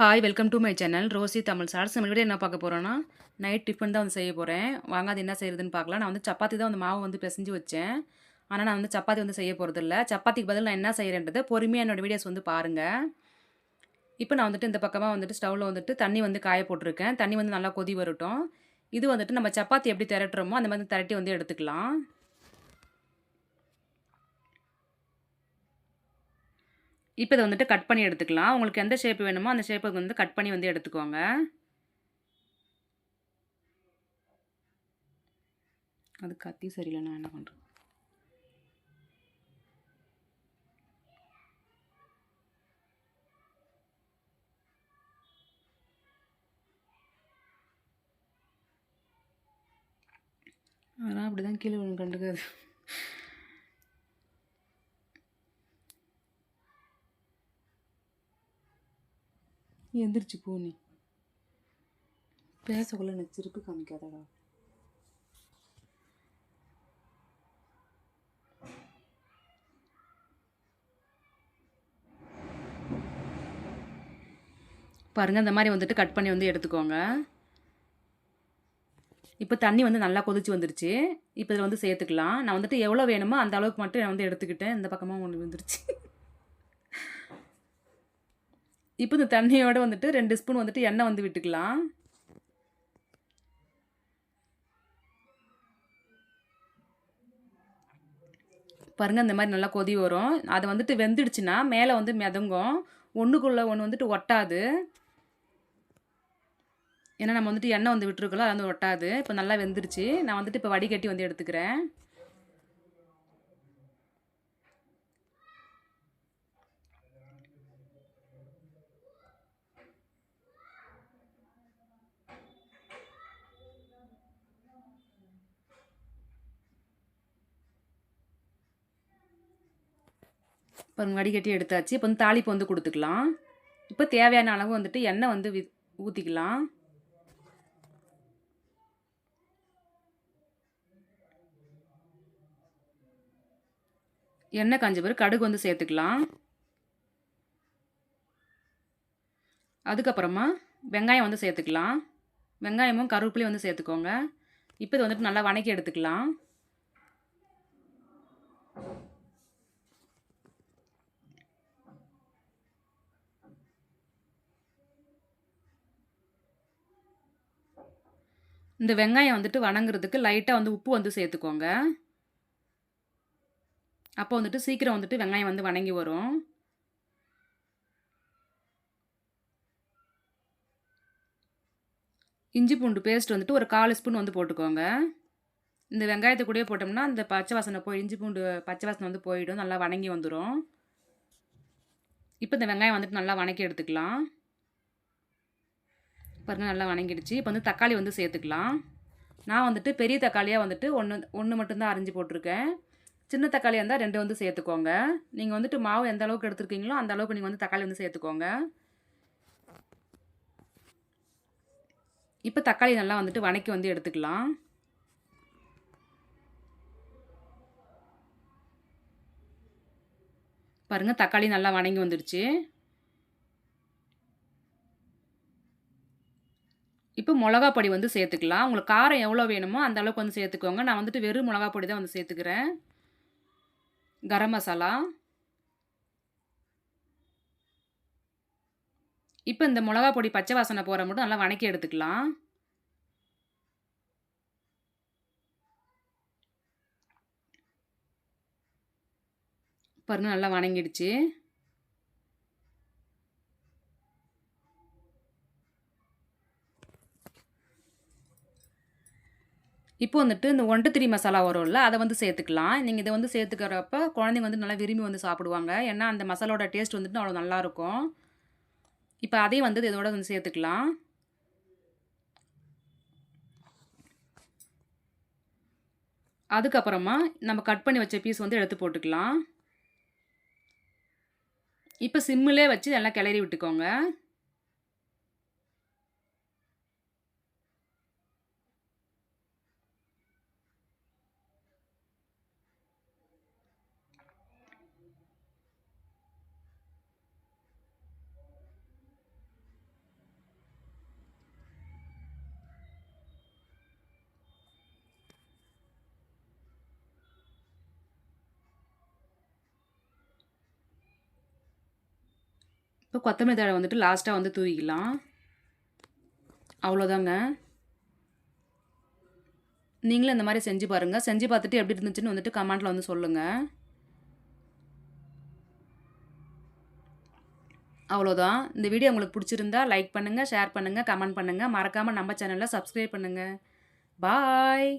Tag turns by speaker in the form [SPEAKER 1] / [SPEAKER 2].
[SPEAKER 1] Hi welcome to my channel Rosy Tamil sir. நம்ம video என்ன பார்க்க போகிறோன்னா நைட் டிஃபன் தான் வந்து செய்ய போகிறேன் வாங்க அது என்ன செய்யறதுன்னு பார்க்கலாம். நான் வந்து சப்பாத்தி தான் வந்து மாவு வந்து பிசைஞ்சு வச்சேன். ஆனால் நான் வந்து சப்பாத்தி வந்து செய்ய போகிறது இல்லை சப்பாத்திக்கு பதில் நான் என்ன செய்கிறேன்றது பொறுமையாக என்னோட வீடியோஸ் வந்து பாருங்கள் இப்போ நான் வந்துட்டு இந்த பக்கமாக வந்துட்டு ஸ்டவ்வில் வந்துட்டு தண்ணி வந்து காய போட்டிருக்கேன். தண்ணி வந்து நல்லா கொதி வரட்டும். இது வந்துட்டு நம்ம சப்பாத்தி எப்படி திரட்டுறோமோ அந்த மாதிரி திரட்டி வந்து எடுத்துக்கலாம். இப்போ இதை வந்துட்டு கட் பண்ணி எடுத்துக்கலாம். உங்களுக்கு எந்த ஷேப் வேணுமோ அந்த ஷேப்புக்கு வந்து கட் பண்ணி வந்து எடுத்துக்கோங்க. அது கத்தி சரியில்லை நான் என்ன பண்ணுறேன் அதெல்லாம் அப்படி தான் கீழே ஒன்று கண்டுக்காது. எந்திரிச்சு போ நீ. பேசக்குள்ள எனக்கு சிரிப்பு காமிக்காதடா. பாருங்கள் இந்த மாதிரி வந்துட்டு கட் பண்ணி வந்து எடுத்துக்கோங்க. இப்போ தண்ணி வந்து நல்லா கொதிச்சு வந்துருச்சு. இப்போ இதில் வந்து சேர்த்துக்கலாம். நான் வந்துட்டு எவ்வளோ வேணுமோ அந்த அளவுக்கு மட்டும் நான் வந்து எடுத்துக்கிட்டேன். இந்த பக்கமாக ஒன்று வந்துருச்சு. இப்போ இந்த தண்ணியோடு வந்துட்டு ரெண்டு ஸ்பூன் வந்துட்டு எண்ணெய் வந்து விட்டுக்கலாம். பாருங்கள் இந்த மாதிரி நல்லா கொதி வரும். அது வந்துட்டு வெந்துடுச்சுன்னா மேலே வந்து மிதங்கும். ஒன்றுக்குள்ளே ஒன்று வந்துட்டு ஒட்டாது. ஏன்னா நம்ம வந்துட்டு எண்ணெய் வந்து விட்டுருக்கோம் அது வந்து ஒட்டாது. இப்போ நல்லா வெந்துருச்சு. நான் வந்துட்டு இப்போ வடிகட்டி வந்து எடுத்துக்கிறேன். இப்போ வடிகட்டி எடுத்தாச்சு. இப்போ வந்து தாளிப்பு வந்து கொடுத்துக்கலாம். இப்போ தேவையான அளவு வந்துட்டு எண்ணெய் வந்து வி ஊற்றிக்கலாம் எண்ணெய் காஞ்ச பிறகு கடுகு வந்து சேர்த்துக்கலாம். அதுக்கப்புறமா வெங்காயம் வந்து சேர்த்துக்கலாம். வெங்காயமும் கருவேப்பிலையும் வந்து சேர்த்துக்கோங்க. இப்போ இது வந்துட்டு நல்லா வணக்கி எடுத்துக்கலாம். இந்த வெங்காயம் வந்துட்டு வணங்குறதுக்கு லைட்டாக வந்து உப்பு வந்து சேர்த்துக்கோங்க. அப்போ வந்துட்டு சீக்கிரம் வந்துட்டு வெங்காயம் வந்து வணங்கி வரும். இஞ்சி பூண்டு பேஸ்ட் வந்துட்டு ஒரு கால் ஸ்பூன் வந்து போட்டுக்கோங்க. இந்த வெங்காயத்தை கூடயே போட்டோம்னா அந்த பச்சை வாசனை போய் இஞ்சி பூண்டு பச்சை வாசனை வந்து போயிடும் நல்லா வணங்கி வந்துடும் இப்போ இந்த வெங்காயம் வந்துட்டு நல்லா வணக்கி எடுத்துக்கலாம். பாருங்கள் நல்லா வணங்கிடுச்சு. இப்போ வந்து தக்காளி வந்து சேர்த்துக்கலாம். நான் வந்துட்டு பெரிய தக்காளியாக வந்துட்டு ஒன்று ஒன்று மட்டும்தான் அரிஞ்சு போட்டிருக்கேன். சின்ன தக்காளியாக இருந்தால் ரெண்டு வந்து சேர்த்துக்கோங்க. நீங்கள் வந்துட்டு மாவு எந்த அளவுக்கு எடுத்துருக்கீங்களோ அந்த அளவுக்கு நீங்கள் வந்து தக்காளி வந்து சேர்த்துக்கோங்க. இப்போ தக்காளி நல்லா வந்துட்டு வணக்கி வந்து எடுத்துக்கலாம். பாருங்கள் தக்காளி நல்லா வணங்கி வந்துடுச்சு. இப்போ மிளகா பொடி வந்து சேர்த்துக்கலாம். உங்களுக்கு காரம் எவ்வளோ வேணுமோ அந்த அளவுக்கு வந்து சேர்த்துக்கோங்க. நான் வந்துட்டு வெறும் மிளகா பொடி தான் வந்து சேர்த்துக்கிறேன். கரம் மசாலா. இப்போ இந்த மிளகா பொடி பச்சை வாசனை போகிற மட்டும் நல்லா வணக்கி எடுத்துக்கலாம். பாருங்க நல்லா வணங்கிடுச்சு. இப்போ வந்துட்டு இந்த ஒன்று திரி மசாலா வரும்ல அதை வந்து சேர்த்துக்கலாம். நீங்கள் இதை வந்து சேர்த்துக்கிறப்ப குழந்தைங்க வந்து நல்லா விரும்பி வந்து சாப்பிடுவாங்க. ஏன்னா அந்த மசாலோட டேஸ்ட் வந்துட்டு அவ்வளோ நல்லாயிருக்கும் இப்போ அதையும் வந்து இதோட வந்து சேர்த்துக்கலாம். அதுக்கப்புறமா நம்ம கட் பண்ணி வச்ச பீஸ் வந்து எடுத்து போட்டுக்கலாம். இப்போ சிம்மிலே வச்சு நல்லா கிளறி விட்டுக்கோங்க. இப்போ கொத்தமல்லி தழை வந்துட்டு லாஸ்ட்டாக வந்து தூவிக்கலாம். அவ்வளோதாங்க நீங்களும் இந்த மாதிரி செஞ்சு பாருங்கள் செஞ்சு பார்த்துட்டு எப்படி இருந்துச்சுன்னு வந்துட்டு கமெண்ட்டில் வந்து சொல்லுங்கள் அவ்வளோதான் இந்த வீடியோ உங்களுக்கு பிடிச்சிருந்தா லைக் பண்ணுங்கள் ஷேர் பண்ணுங்கள் கமெண்ட் பண்ணுங்கள் மறக்காமல் நம்ம சேனலில் சப்ஸ்கிரைப் பண்ணுங்கள் பாய்